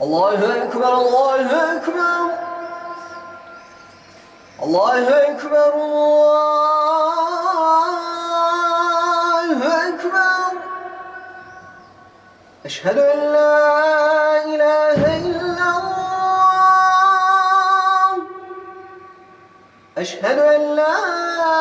Allahu Ekber, Allahu Ekber. Allahu Ekber, Allahu Ekber. Eşhedü en la ilahe illallah. Eşhedü en la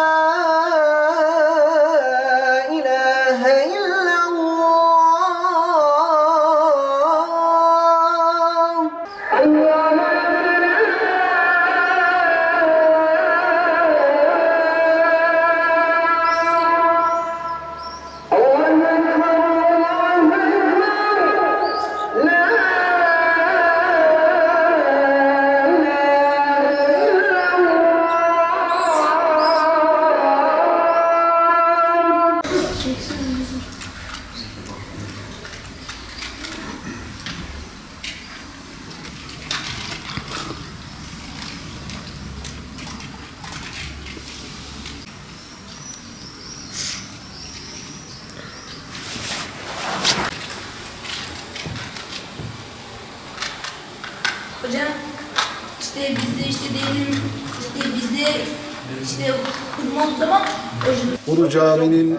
Hocam işte bizde işte diyelim işte bizde işte kurma olduğu zaman Ulu Cami'nin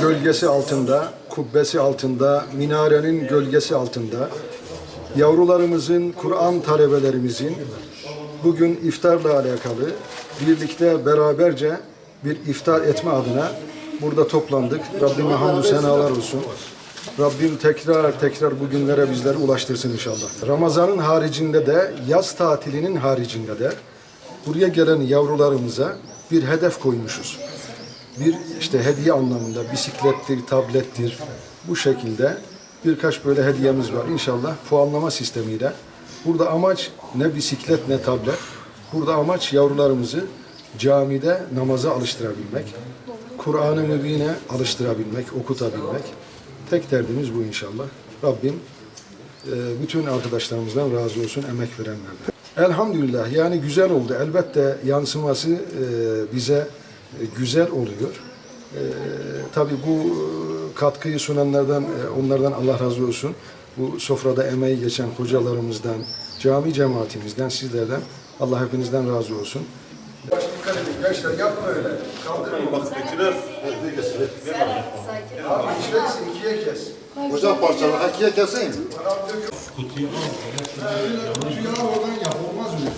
gölgesi altında, kubbesi altında, minarenin gölgesi altında yavrularımızın, Kur'an talebelerimizin bugün iftarla alakalı birlikte beraberce bir iftar etme adına burada toplandık. Rabbime hamdü senalar olsun. Rabbim tekrar tekrar bugünlere bizleri ulaştırsın inşallah. Ramazanın haricinde de, yaz tatilinin haricinde de buraya gelen yavrularımıza bir hedef koymuşuz bir işte hediye anlamında bisiklettir, tablettir bu şekilde birkaç böyle hediyemiz var. İnşallah puanlama sistemiyle. Burada amaç ne bisiklet ne tablet. Burada amaç yavrularımızı camide namaza alıştırabilmek. Kur'an-ı Mübin'e alıştırabilmek, okutabilmek. Tek derdimiz bu inşallah. Rabbim e, bütün arkadaşlarımızdan razı olsun emek verenlerden. Elhamdülillah yani güzel oldu. Elbette yansıması e, bize e, güzel oluyor. Tabii bu katkıyı sunanlardan, onlardan Allah razı olsun. Bu sofrada emeği geçen hocalarımızdan, cami cemaatimizden, sizlerden Allah hepinizden razı olsun. Dikkat edin gençler yapma öyle. Kaldırın. Bak Abi içerisi ikiye kes. Hocam parçalı hakiye keseyim. Kutuyu al oradan yap olmaz mı?